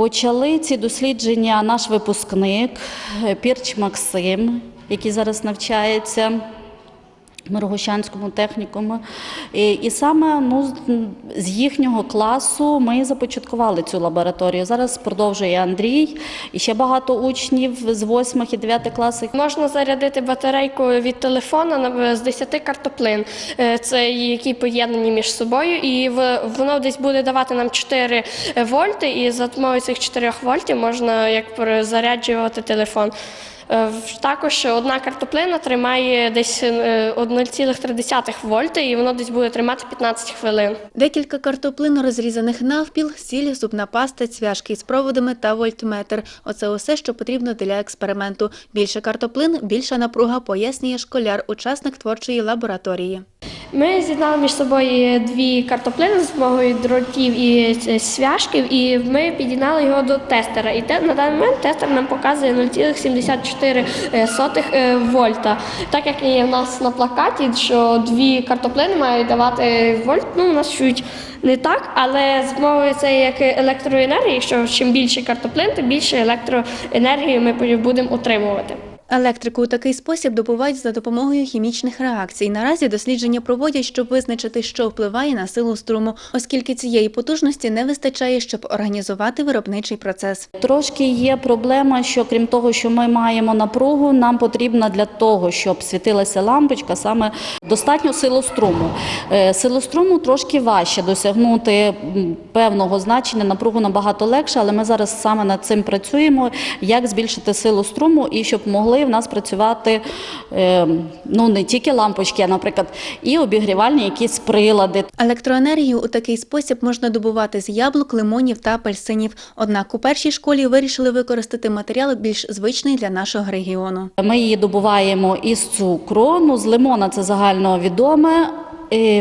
Почали ці дослідження наш випускник е, Пірч Максим, який зараз навчається. Мирогощанському технікуму. І, і саме ну, з- їхнього класу ми започаткували цю лабораторію. Зараз продовжує Андрій і ще багато учнів з 8 і 9 класів. Можна зарядити батарейку від телефона з 10 картоплин, Е, це які поєднані між собою, і воно десь буде давати нам 4 вольти, і за допомогою цих 4 вольтів можна як перезаряджувати телефон. Е, Також одна картоплина тримає десь е, 1,3 вольти, і воно десь буде тримати 15 хвилин. Декілька картоплин розрізаних навпіл, сіль, зубна паста, цвяшки з проводами та вольтметр. Оце усе, що потрібно для експерименту. Більше картоплин, більша напруга, пояснює школяр, учасник творчої лабораторії. Ми з'єднали між собою дві картоплини з допомогою дротів і е, свяжків, і ми під'єднали його до тестера. І те, на даний момент тестер нам показує 0,74 е, вольта. Так як є в нас на плакаті, що дві картоплини мають давати вольт, ну у нас чуть не так, але з допомогою це як електроенергії, якщо чим більше картоплин, тим більше електроенергії ми будемо отримувати. Електрику у такий спосіб добувають за допомогою хімічних реакцій. Наразі дослідження проводять, щоб визначити, що впливає на силу струму, оскільки цієї потужності не вистачає, щоб організувати виробничий процес. Трошки є проблема, що крім того, що ми маємо напругу, нам потрібна для того, щоб світилася лампочка, саме достатньо силоструму. Е, Силоструму трошки важче досягнути певного значення, напругу набагато легше, але ми зараз саме над цим працюємо, як збільшити силу струму і щоб могли в нас працювати е, ну, не тільки лампочки, а, наприклад, і обігрівальні якісь прилади. Електроенергію у такий спосіб можна добувати з яблук, лимонів та апельсинів. Однак у першій школі вирішили використати матеріал більш звичний для нашого регіону. Ми її добуваємо із цукру. Ну, з лимона це загально відоме.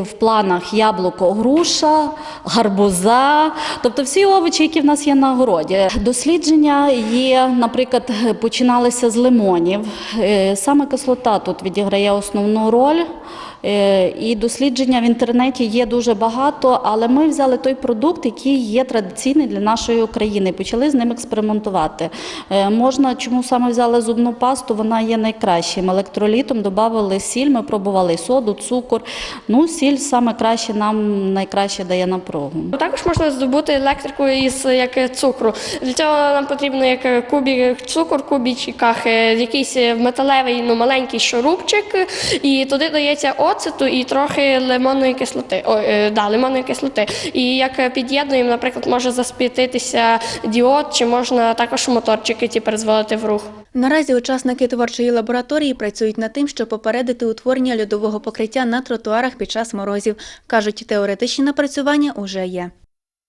В планах яблуко, груша, гарбуза, тобто всі овочі, які в нас є на городі. Дослідження є, наприклад, починалися з лимонів. Е, Саме кислота тут відіграє основну роль. Е, І дослідження в інтернеті є дуже багато, але ми взяли той продукт, який є традиційний для нашої України, почали з ним експериментувати. Е, Можна, чому саме взяли зубну пасту, вона є найкращим. Електролітом додали сіль, ми пробували соду, цукор. Ну, сіль саме краще нам найкраще дає напругу. Також можна здобути електрику із як цукру. Для цього нам потрібно як кубік цукор, кубічках, е, якийсь металевий ну, маленький шурупчик, і туди дається оцету і трохи лимонної кислоти. О, е, да, лимонної кислоти. І як під'єднуємо, наприклад, може заспітитися діод, чи можна також моторчики ті перезволити в рух. Наразі учасники творчої лабораторії працюють над тим, щоб попередити утворення льодового покриття на тротуарах під час морозів. Кажуть, теоретичні напрацювання уже є.